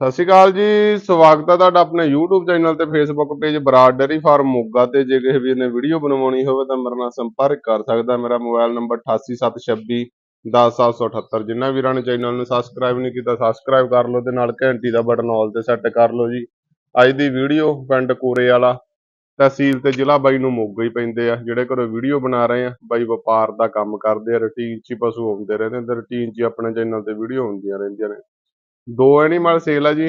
ਸਤਿ ਸ਼੍ਰੀ ਅਕਾਲ ਜੀ, ਸਵਾਗਤ ਹੈ ਤੁਹਾਡਾ ਆਪਣੇ YouTube ਚੈਨਲ ਤੇ Facebook page Brar dairy farm Moga ਤੇ। ਜੇ ਕਿਸੇ ਵੀਰ ਨੇ ਵੀਡੀਓ ਬਣਵਾਉਣੀ ਹੋਵੇ ਤਾਂ ਮੇਰੇ ਨਾਲ ਸੰਪਰਕ ਕਰ ਸਕਦਾ ਮੇਰਾ ਮੋਬਾਈਲ ਨੰਬਰ 8876 10778 ਜਿਨ੍ਹਾਂ ਵੀਰਾਂ ਨੇ ਚੈਨਲ ਨੂੰ ਸਬਸਕ੍ਰਾਈਬ ਨਹੀਂ ਕੀਤਾ ਸਬਸਕ੍ਰਾਈਬ ਕਰ ਲਓ ਤੇ ਨਾਲ ਘੰਟੀ ਦਾ ਬਟਨ ਆਲ ਤੇ ਸੈੱਟ ਕਰ ਲਓ ਜੀ। ਅੱਜ ਦੀ ਵੀਡੀਓ ਪਿੰਡ ਕੋਰੇ ਵਾਲਾ, ਤਹਿਸੀਲ ਤੇ ਜ਼ਿਲ੍ਹਾ ਬਾਈ ਨੂੰ ਮੋਗਾ ਹੀ ਪੈਂਦੇ ਆ, ਜਿਹੜੇ ਘਰੋਂ ਵੀਡੀਓ ਬਣਾ ਰਹੇ ਆ। ਬਾਈ ਵਪਾਰ ਦਾ ਕੰਮ ਕਰਦੇ ਆ ਰੁਟੀਨ 'ਚ ਹੀ ਪਸ਼ੂ ਆਉਂਦੇ ਰਹਿੰਦੇ ਤੇ ਰੁਟੀਨ 'ਚ ਹੀ ਆਪਣੇ ਚੈਨਲ ਤੇ ਵੀਡੀਓ ਹੁੰਦੀਆਂ ਰਹਿੰਦੀਆਂ ਨੇ। ਦੋ ਐਨੀਮਲ ਸੇਲ ਆ ਜੀ,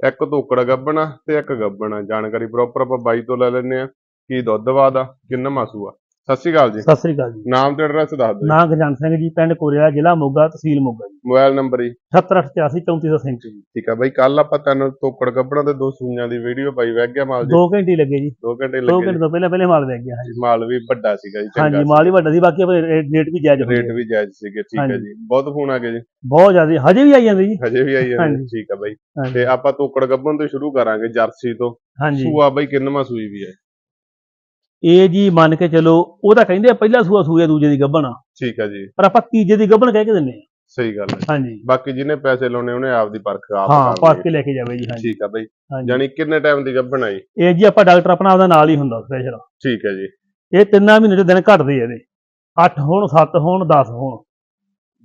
ਇੱਕ ਧੋਕੜ ਗੱਬਣਾ ਤੇ ਇੱਕ ਗੱਬਣਾ ਜਾਣਕਾਰੀ ਪ੍ਰੋਪਰ ਆਪਾਂ ਬਾਈ ਤੋਂ ਲੈ ਲੈਂਦੇ ਆ ਕੀ ਦੁੱਧ ਵਾਦ ਆ ਕਿੰਨਾ ਮਾਸੂ ਆ। ਸਤਿ ਸ਼੍ਰੀ ਅਕਾਲ ਜੀ। ਸਤਿ ਸ੍ਰੀ ਅਕਾਲ ਜੀ। ਨਾਮ ਤੇ ਐਡਰੈਸ ਦੱਸ ਦਿਓ ਨਾਂ ਗਜੰਤ ਸਿੰਘ ਜੀ ਪਿੰਡ ਕੋਰਿਆ ਜ਼ਿਲ੍ਹਾ ਮੋਗਾ ਤਹਿਸੀਲ ਮੋਗਾ ਜੀ। ਮੋਬਾਈਲ ਨੰਬਰ ਜੀ। 7884 3435 ਜੀ। ਠੀਕ ਆ ਬਾਈ ਕੱਲ ਆਪਾਂ ਤੈਨੂੰ ਧੋਕੜ ਗੱਬਣਾ ਤੇ ਦੋ ਸੂਈਆਂ ਦੀ ਵੀਡੀਓ ਪਾਈ ਵਗ ਗਿਆ ਮਾਲ ਜੀ। 2 ਘੰਟੇ ਹੀ ਲੱਗੇ ਜੀ। ਦੋ ਘੰਟੇ 2 ਲੱਗੇ ਘੰਟੇ ਤੋਂ ਪਹਿਲਾਂ ਪਹਿਲੇ ਮਾਲ ਵੇਚ ਗਿਆ ਹਾਂਜੀ। ਮਾਲ ਵੀ ਵੱਡਾ ਸੀਗਾ ਜੀ ਹਾਂਜੀ ਮਾਲ ਹੀ ਵੱਡਾ ਸੀ ਬਾਕੀ ਆਪਣੇ ਰੇਟ ਵੀ ਜਾਇਜ਼ ਰੇਟ ਵੀ ਜਾਇਜ਼ ਸੀਗੇ ਠੀਕ ਹੈ। ਜੀ। ਬਹੁਤ ਫੋਨ ਆ ਗਏ ਜੀ। ਬਹੁਤ ਜ਼ਿਆਦਾ ਹਜੇ ਵੀ ਆਈ ਜਾਂਦੇ ਜੀ। ਹਜੇ ਵੀ ਆਈ ਜਾਂਦੇ ਹਾਂਜੀ। ਠੀਕ ਆ ਬਾਈ। ਤੇ ਆਪਾਂ ਧੋਕੜ ਗੱਬਣ ਤੋਂ ਸ਼ੁਰੂ ਕਰਾਂਗੇ ਜਰਸੀ ਤੋਂ। ਹਾਂਜੀ। ਸੂਆ ਬਾਈ ਕਿੰਨਵਾਂ ਸੂਈ ਵੀ ਹੈ? ਇਹ ਜੀ ਮੰਨ ਕੇ ਚਲੋ ਉਹ ਤਾਂ ਕਹਿੰਦੇ ਆ ਪਹਿਲਾ ਸੂਆ ਸੂਆ ਦੂਜੇ ਦੀ ਗੱਭਣ ਆ। ਠੀਕ ਆ ਜੀ। ਪਰ ਆਪਾਂ ਤੀਜੇ ਦੀ ਗੱਭਣ ਕਹਿ ਕੇ ਦਿੰਨੇ ਆ। ਸਹੀ ਗੱਲ ਹੈ। ਹਾਂਜੀ। ਬਾਕੀ ਜਿਹਨੇ ਪੈਸੇ ਲਾਉਣੇ ਉਹਨੇ ਆਪਦੀ ਪਰਖ ਆਪ ਹਾਂ ਕਰਨੀ ਪਾ ਹੈ। ਕੇ ਲੈ ਕੇ ਜਾਵੇ ਜੀ ਹਾਂਜੀ। ਠੀਕ ਆ ਬਾਈ। ਯਾਨੀ ਕਿੰਨੇ ਟਾਈਮ ਦੀ ਗੱਭਣ ਆਈ ਇਹ ਜੀ ਆਪਾਂ ਡਾਕਟਰ ਆਪਣਾ ਉਹਦਾ ਨਾਲ ਹੀ ਹੁੰਦਾ ਸਪੈਸ਼ਲ ਠੀਕ ਹੈ ਜੀ। ਇਹ ਤਿੰਨਾਂ ਮਹੀਨੇ ਦੇ ਦਿਨ ਘਟਦੇ ਆ ਇਹਦੇ। 8 ਹੋਣ 7 ਹੋਣ 10 ਹੋਣ।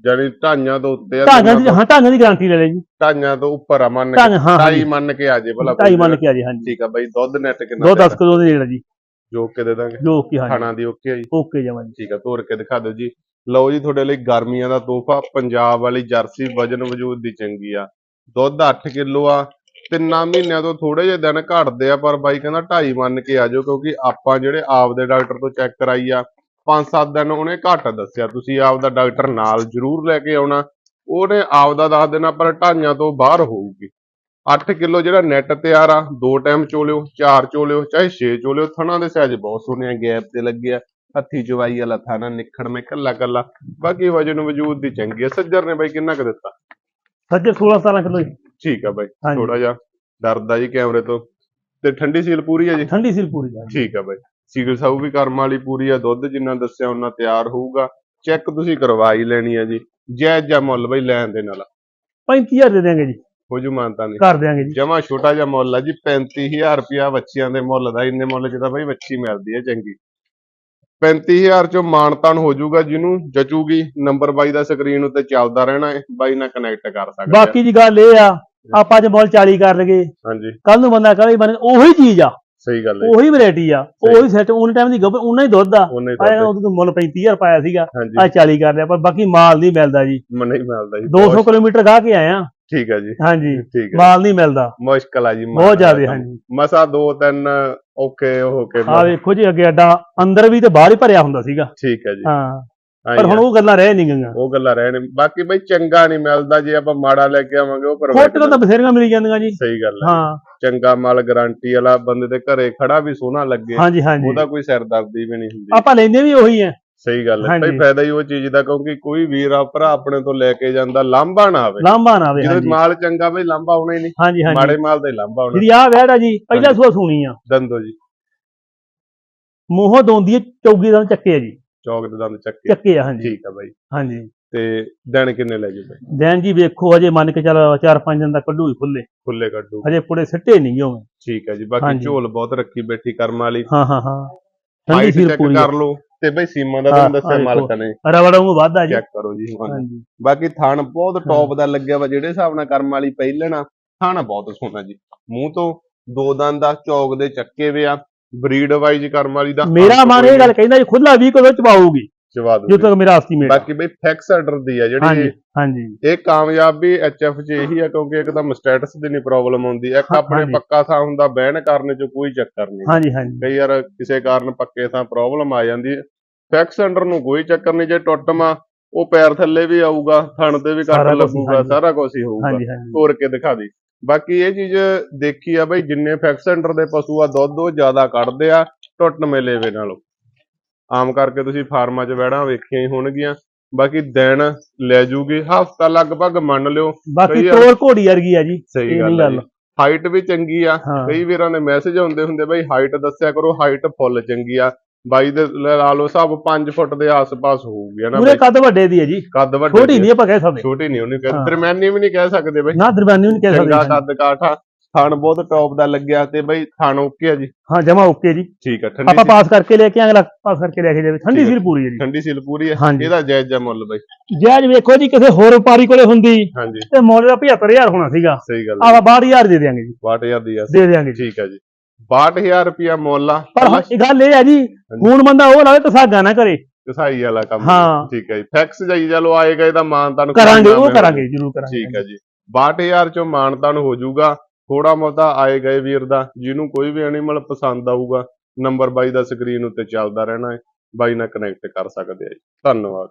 ਯਾਨੀ ਢਾਈਆਂ ਤੋਂ ਉੱਤੇ ਆ ਢਾਂਗਾਂ ਦੀ ਹਾਂ ਢਾਂਗਾਂ ਦੀ ਗਾਰੰਟੀ ਲੈ ਲੈ ਜੀ। ਢਾਈਆਂ ਤੋਂ ਉੱਪਰ ਆ ਮੰਨ ਕੇ ਹਾਂ ਢਾਈ ਮੰਨ ਕੇ ਆ ਜੇ ਭਲਾ ਢਾਈ ਮੰਨ ਕੇ ਆ ਜੀ ਹਾਂਜੀ। ਠੀਕ ਆ ਬਾਈ ਦੁੱਧ ਨੈਟ ਕਿੰਨਾ ਦੋ ਦੇਣਾ? 10 ਕਿਲੋ ਦੇ ਜਿਹੜਾ ਜੀ। ਜੋ ਕੇ ਦੇ ਦਾਂਗੇ? ਜੋ ਕਿ ਹਾਂਜੀ। ਖਾਣਾ ਦੀ ਓਕੇ ਆ ਜੀ? ਓਕੇ ਜਮਾ ਜੀ ਠੀਕ ਆ ਤੋੜ ਕੇ ਦਿਖਾ ਦਿਓ ਜੀ। ਲਓ ਜੀ ਤੁਹਾਡੇ ਲਈ ਗਰਮੀਆਂ ਦਾ ਤੋਹਫਾ ਪੰਜਾਬ ਵਾਲੀ ਜਰਸੀ ਵਜਨ ਵਜੂਦ ਦੀ ਚੰਗੀ ਆ। ਦੁੱਧ 8 ਕਿਲੋ ਆ ਤਿੰਨਾਂ ਮਹੀਨਿਆਂ ਤੋਂ ਥੋੜੇ ਜਿਹੇ ਦਿਨ ਘਟਦੇ ਆ ਪਰ ਬਾਈ ਕਹਿੰਦਾ ਢਾਈ ਮੰਨ ਕੇ ਆ ਜਾਓ ਕਿਉਂਕਿ ਆਪਾਂ ਜਿਹੜੇ ਆਪਦੇ ਡਾਕਟਰ ਤੋਂ ਚੈੱਕ ਕਰਾਈ ਆ 5-7 ਦਿਨ ਉਹਨੇ ਘੱਟ ਦੱਸਿਆ। ਤੁਸੀਂ ਆਪਦਾ ਡਾਕਟਰ ਨਾਲ ਜ਼ਰੂਰ ਲੈ ਕੇ ਆਉਣਾ। ਉਹਨੇ ਆਪਦਾ ਦੱਸ ਦੇਣਾ ਪਰ ਢਾਈਆਂ ਤੋਂ ਬਾਹਰ ਹੋਊਗੀ। 8 ਕਿਲੋ ਜਿਹੜਾ ਨੈਟ ਤਿਆਰ ਆ ਦੋ ਟਾਈਮ ਚੋਲਿਓ ਚਾਰ ਚੋਲਿਓ ਚਾਹੇ 6 ਚੋਲਿਓ ਥਣਾ ਦੇ ਸਾਈਜ਼ ਬਹੁਤ ਸੋਹਣੇ ਆ ਗੈਪ ਤੇ ਲੱਗੇ ਆ ਹੱਥੀ ਚਵਾਈ ਵਾਲਾ ਥਾਣਾ ਨਿਖੜ ਮੇ ਕੱਲਾ ਕੱਲਾ ਬਾਕੀ ਵਜਨ ਵਜੂਦ ਦੀ ਚੰਗੀ ਆ। ਸੱਜਰ ਨੇ ਬਾਈ ਕਿੰਨਾ ਕੁ ਦਿੱਤਾ? ਸੱਜੇ 16 17 ਕਿਲੋ ਜੀ। ਠੀਕ ਆ ਬਾਈ। ਥੋੜਾ ਜਿਹਾ ਡਰਦਾ ਜੀ ਕੈਮਰੇ ਤੋਂ। ਤੇ ਠੰਡੀ ਸੀਲ ਪੂਰੀ ਆ ਜੀ? ਠੰਡੀ ਸਿਰ ਪੂਰੀ ਆ ਠੀਕ ਆ ਬਾਈ। ਸੀਲ ਸਾਊ ਵੀ ਕਰਮ ਵਾਲੀ ਪੂਰੀ ਆ ਦੁੱਧ ਜਿੰਨਾ ਦੱਸਿਆ ਉਹਨਾਂ ਤਿਆਰ ਹੋਊਗਾ। ਚੈੱਕ ਤੁਸੀਂ ਕਰਵਾਈ ਲੈਣੀ ਆ ਜੀ। ਜਾਇਜ਼ ਜਾਂ ਮੁੱਲ ਬਾਈ ਲੈਣ ਦੇ ਨਾਲ। 35000 ਦੇ ਦੇਾਂਗੇ ਜੀ। ਹੋ ਜੂ ਮਾਨਤਾ ਨਹੀਂ। ਕਰ ਦਿਆਂਗੇ ਜੀ। ਜਮਾ ਛੋਟਾ ਜਿਹਾ ਮੁੱਲ ਆ ਜੀ 35000 ਰੁਪਿਆ ਬੱਚਿਆਂ ਦੇ ਮੁੱਲ ਦਾ ਇੰਨੇ ਮੁੱਲ ਚ ਤਾਂ ਬਾਈ ਬੱਚੀ ਮਿਲਦੀ ਹੈ ਚੰਗੀ। 35000 ਚੋਂ ਮਾਨਤਾਨ ਹੋ ਜਾਊਗਾ ਜਿਹਨੂੰ ਜਚੂਗੀ ਨੰਬਰ ਬਾਈ ਦਾ ਸਕਰੀਨ ਉੱਤੇ ਚੱਲਦਾ ਰਹਿਣਾ ਹੈ ਬਾਈ ਨਾਲ ਕਨੈਕਟ ਕਰ ਸਕਦੇ। ਬਾਕੀ ਦੀ ਗੱਲ ਇਹ ਆ ਆਪਾਂ ਜੇ ਮੁੱਲ 40 ਕਰ ਲਗੇ ਹਾਂਜੀ। ਕੱਲ ਨੂੰ ਬੰਦਾ ਕਹੇ ਬਣ ਉਹੀ ਚੀਜ਼ ਆ। ਸਹੀ ਗੱਲ ਹੈ ਉਹੀ ਵੈਰਾਈਟੀ ਆ। ਉਹੀ ਸੈਟ ਉਹਨੇ ਟਾਈਮ ਦੀ ਗੱਭ ਉਹਨਾਂ ਹੀ ਦੁੱਧ ਆ। ਆਇਆ ਉਦੋਂ ਮੁੱਲ 35000 ਪਾਇਆ ਸੀਗਾ। ਆ 40 ਕਰ ਲਿਆ ਪਰ ਬਾਕੀ ਮਾਲ ਨਹੀਂ ਮਿਲਦਾ ਜੀ। ਨਹੀਂ ਮਿਲਦਾ ਜੀ। 200 ਬਹੁਤ- ਕਿਲੋਮੀਟਰ ਗਾ ਕੇ ਆਇਆ ਠੀਕ ਹੈ ਜੀ। ਹਾਂਜੀ। ਠੀਕ ਹੈ ਮਾਲ ਨਹੀਂ ਮਿਲਦਾ। ਮੁਸ਼ਕਲ ਆ ਜੀ ਬਹੁਤ ਜ਼ਿਆਦਾ ਹਾਂਜੀ। ਮਸਾ ਦੋ ਤਿੰਨ ਓਕੇ ਹੋ ਕੇ ਆ ਵੇਖੋ ਜੀ ਅੱਗੇ ਅੱਡਾ ਅੰਦਰ ਵੀ ਤੇ ਬਾਹਰ ਹੀ ਭਰਿਆ ਹੁੰਦਾ ਸੀਗਾ। ਠੀਕ ਹੈ ਜੀ। ਹਾਂ। ਪਰ। ਹੁਣ ਉਹ ਗੱਲਾਂ ਰਹਿ ਨਹੀਂ ਗਈਆਂ। ਉਹ ਗੱਲਾਂ ਰਹਿਣ ਬਾਕੀ ਬਈ ਚੰਗਾ ਨਹੀਂ ਮਿਲਦਾ ਜੇ ਆਪਾਂ ਮਾੜਾ ਲੈ ਕੇ ਆਵਾਂਗੇ ਉਹ ਪਰ ਫੋਟੋ ਤਾਂ ਬਥੇਰੀਆਂ ਮਿਲ ਜਾਂਦੀਆਂ ਜੀ। ਸਹੀ ਗੱਲ ਹੈ ਹਾਂ। ਚੰਗਾ ਮਾਲ ਗਾਰੰਟੀ ਵਾਲਾ ਬੰਦੇ ਦੇ ਘਰੇ ਖੜਾ ਵੀ ਸੋਹਣਾ ਲੱਗੇ। ਹਾਂਜੀ ਹਾਂਜੀ। ਉਹਦਾ ਕੋਈ ਸਿਰਦਰਦੀ ਵੀ ਨਹੀਂ ਹੁੰਦੀ। ਆਪਾਂ ਲੈਂਦੇ ਵੀ ਉਹੀ ਆ। ਸਹੀ ਗੱਲ ਹੈ। ਭਾਈ ਫਾਇਦਾ ਹੀ ਉਹ ਚੀਜ਼ ਦਾ ਕਿਉਂਕਿ ਕੋਈ ਵੀਰ ਆ ਭਰਾ ਆਪਣੇ ਤੋਂ ਲੈ ਕੇ ਜਾਂਦਾ ਲਾਂਭਾ ਨਾ ਆਵੇ। ਲਾਂਭਾ ਨਾ ਆਵੇ ਜਦੋਂ ਮਾਲ ਚੰਗਾ ਬਈ ਲਾਂਭਾ ਆਉਣਾ ਹੀ ਨਹੀਂ। ਹਾਂਜੀ ਹਾਂਜੀ। ਮਾੜੇ ਮਾਲ ਦਾ ਹੀ ਲਾਂਭਾ ਆਉਣਾ ਜਿਹੜੀ ਆ ਆ ਜੀ ਪਹਿਲਾਂ। ਸੂਆ ਸੁਣੀ ਆ। ਦੰਦੋ ਜੀ। ਮੂੰਹੋਂ ਦੋਂਦੀ ਚੌਗੀ ਦਾ ਚੱਕੇ ਆ ਜੀ। ਚੌਕ ਦੇ ਦੰਦ ਚੱਕੇ ਚੱਕੇ ਆ ਹਾਂਜੀ। ਠੀਕ ਆ ਬਾਈ। ਹਾਂਜੀ। ਤੇ ਦਿਨ ਕਿੰਨੇ ਲੈ ਜੂ ਬਾਈ? ਦੈਨ ਜੀ ਵੇਖੋ ਹਜੇ ਮੰਨ ਕੇ ਚੱਲ ਚਾਰ ਪੰਜ ਦਿਨ ਦਾ ਕੱਢੂ ਹੀ ਖੁੱਲੇ ਖੁੱਲੇ ਕੱਢੂ। ਹਜੇ ਪੁੜੇ ਸਿੱਟੇ ਨਹੀਂ ਹੋਵੇਂ ਠੀਕ ਹੈ ਜੀ ਬਾਕੀ। ਝੋਲ ਬਹੁਤ ਰੱਖੀ ਬੈਠੀ ਕਰਮ ਵਾਲੀ। ਹਾਂ ਹਾਂ ਹਾਂ। ਠੰਡੀ ਸੀਰ ਪੂਰੀ ਕਰ ਲਓ। ਤੇ ਬਈ ਸੀਮਾ ਦਾ ਤੁਹਾਨੂੰ ਦੱਸਿਆ। ਮਾਲਕਾਂ ਨੇ। ਰਵੜਾ ਨੂੰ ਵਾਧਾ ਜੀ। ਚੈੱਕ ਕਰੋ ਜੀ ਹਾਂਜੀ। ਬਾਕੀ ਥਣ ਬਹੁਤ ਟੌਪ ਦਾ ਲੱਗਿਆ ਵਾ ਜਿਹੜੇ ਹਿਸਾਬ ਨਾਲ ਕਰਮ ਵਾਲੀ ਪਹਿਲਣਾ ਥਣ ਬਹੁਤ ਸੋਹਣਾ ਜੀ। ਮੂੰਹ ਤੋਂ ਦੋ ਦੰਦ ਦਾ ਚੌਕ ਦੇ ਚੱਕੇ ਵੇ ਆ ਬਰੀਡ ਵਾਈਜ਼ ਕਰਮ ਵਾਲੀ ਦਾ ਮੇਰਾ ਮਨ ਇਹ ਗੱਲ ਕਹਿੰਦਾ ਜੀ ਖੁੱਲਾ 20 ਕਿਲੋ ਚਵਾਉਗੀ ਚਵਾ ਜੋ ਦੂਗੀ ਤੱਕ ਮੇਰਾ ਐਸਟੀਮੇਟ ਬਾਕੀ ਬਈ ਫਿਕਸ ਆਰਡਰ ਦੀ ਆ ਜਿਹੜੀ ਹਾਂਜੀ ਹਾਂਜੀ। ਇਹ ਕਾਮਯਾਬ ਵੀ ਐਚਐਫ ਚ ਇਹੀ ਆ ਕਿਉਂਕਿ ਇੱਕ ਤਾਂ ਸਟੇਟਸ ਦੀ ਨਹੀਂ ਪ੍ਰੋਬਲਮ ਹੁੰਦੀ ਇੱਕ ਆਪਣੇ। ਪੱਕਾ ਥਾਂ ਹੁੰਦਾ ਬਹਿਣ ਕਰਨ ਚ ਕੋਈ ਚੱਕਰ ਨਹੀਂ ਹਾਂਜੀ ਹਾਂਜੀ। ਕਈ ਵਾਰ ਕਿਸੇ ਕਾਰਨ ਪੱਕੇ ਥਾਂ ਪ੍ਰੋਬਲਮ ਆ ਜਾਂਦੀ ਹੈ। ਫੈਕਸ ਅੰਡਰ ਨੂੰ ਕੋਈ ਚੱਕਰ ਨਹੀਂ ਜੇ ਟੁੱਟਮਾ ਉਹ ਪੈਰ ਥੱਲੇ ਵੀ ਆਊਗਾ ਥਣ ਤੇ ਵੀ ਕੱਟ ਲੱਗੂਗਾ। ਸਾਰਾ ਕੁਝ ਹੀ ਹੋਊਗਾ। ਤੋੜ ਕੇ ਦਿਖਾ ਦੇ ਬਾਕੀ ਇਹ ਚੀਜ਼ ਦੇਖੀ ਆ ਬਈ ਜਿੰਨੇ ਫੈਕਸ ਅੰਡਰ ਦੇ ਪਸ਼ੂ ਆ ਦੁੱਧ ਉਹ ਜ਼ਿਆਦਾ ਕੱਢਦੇ ਆ ਟੁੱਟ ਮੇਲੇਵੇ ਨਾਲੋਂ। ਆਮ ਕਰਕੇ ਤੁਸੀਂ ਫਾਰਮਾਂ 'ਚ ਵੜਾਂ ਵੇਖੀਆਂ ਹੀ ਹੋਣਗੀਆਂ। ਬਾਕੀ ਦਿਨ ਲੈ ਜੂਗੀ ਹਫਤਾ ਲਗਭਗ ਮੰਨ ਲਿਓ। ਬਾਕੀ ਤੋਰ ਘੋੜੀ ਵਰਗੀ ਆ ਜੀ ਸਹੀ ਗੱਲ ਹਾਈਟ ਵੀ ਚੰਗੀ ਆ। ਕਈ ਵੀਰਾਂ ਦੇ ਮੈਸੇਜ ਆਉਂਦੇ ਹੁੰਦੇ ਬਈ ਹਾਈਟ ਦੱਸਿਆ ਕਰੋ ਹਾਈਟ ਫੁੱਲ ਚੰਗੀ ਆ। ਬਾਈ ਦੇ ਲਾ ਲਓ ਹਿਸਾਬ 5 ਫੁੱਟ ਦੇ ਆਸ-ਪਾਸ ਹੋਊਗੀ ਹਨਾ ਪੂਰੇ ਕੱਦ ਵੱਡੇ ਦੀ ਹੈ ਜੀ। ਕੱਦ ਵੱਡੇ ਛੋਟੀ ਨਹੀਂ ਆਪਾਂ ਕਹਿ ਸਕਦੇ। ਛੋਟੀ ਨਹੀਂ ਉਹਨੇ ਹਾਂ। ਕਹਿੰਦੇ ਦਰਮਿਆਨੀ ਵੀ ਨਹੀਂ ਕਹਿ ਸਕਦੇ ਬਾਈ। ਨਾ ਦਰਮਿਆਨੀ ਨਹੀਂ ਕਹਿ ਚੰਗਾ ਸਕਦੇ ਕੱਦ ਕਾਠਾ। ਥਣ ਬਹੁਤ ਟੌਪ ਦਾ ਲੱਗਿਆ ਤੇ ਬਾਈ ਥਣ ਓਕੇ ਆ ਜੀ। ਹਾਂ ਜਮਾ ਓਕੇ ਜੀ। ਠੀਕ ਆ ਠੰਡੀ ਆਪਾਂ ਪਾਸ ਕਰਕੇ ਲੈ ਕੇ ਅਗਲਾ ਪਾਸ ਕਰਕੇ ਲੈ ਕੇ ਜਾਵੇ। ਠੰਡੀ। ਸੀਲ ਪੂਰੀ ਹੈ ਜੀ। ਠੰਡੀ ਸੀਲ ਪੂਰੀ ਹੈ। ਇਹਦਾ ਜਾਇਜ਼ ਜਿਹਾ ਮੁੱਲ ਬਾਈ। ਜਾਇਜ਼ ਵੇਖੋ ਜੀ ਕਿਸੇ ਹੋਰ ਵਪਾਰੀ ਕੋਲੇ ਹੁੰਦੀ। ਹਾਂਜੀ। ਤੇ ਮੁੱਲ ਦਾ 75000 ਹੋਣਾ ਸੀਗਾ। ਸਹੀ ਗੱਲ ਆਪਾਂ 62000 ਦੇ ਦਿਆਂਗੇ ਜੀ। 62000 ਦੀ ਆ। ਦੇ ਦਿਆਂਗੇ ਜੀ। ਠੀਕ ਹੈ ਜੀ। 62000 ਰੁਪਿਆ ਮੁੱਲ ਆ। ਪਰ ਹੁਣ ਇਹ ਗੱਲ ਇਹ ਹੈ ਜੀ ਹੁਣ ਬੰਦਾ ਉਹ ਲਾਵੇ ਤਸਾਗਾ ਨਾ ਕਰੇ। ਕਸਾਈ ਵਾਲਾ ਕੰਮ। ਹਾਂ। ਠੀਕ ਹੈ ਜੀ। ਫਿਕਸ ਜਾਈ ਚਲੋ ਆਏਗਾ ਇਹਦਾ ਮਾਨ ਤੁਹਾਨੂੰ ਕਰਾਂਗੇ ਉਹ। ਕਰਾਂਗੇ ਜਰੂਰ ਕਰਾਂਗੇ। ਠੀਕ ਹੈ ਜੀ। 62000 ਚੋਂ ਮਾਨਤਾਨ ਹੋ ਜਾਊਗਾ। ਥੋੜਾ ਬਹੁਤਾ ਆਏ ਗਏ ਵੀਰ ਦਾ ਜਿਹਨੂੰ ਕੋਈ ਵੀ ਐਨੀਮਲ ਪਸੰਦ ਆਊਗਾ ਨੰਬਰ ਬਾਈ ਦਾ ਸਕਰੀਨ ਉੱਤੇ ਚੱਲਦਾ ਰਹਿਣਾ ਹੈ। ਬਾਈ ਨਾਲ ਕਨੈਕਟ ਕਰ ਸਕਦੇ ਆ ਜੀ। ਧੰਨਵਾਦ।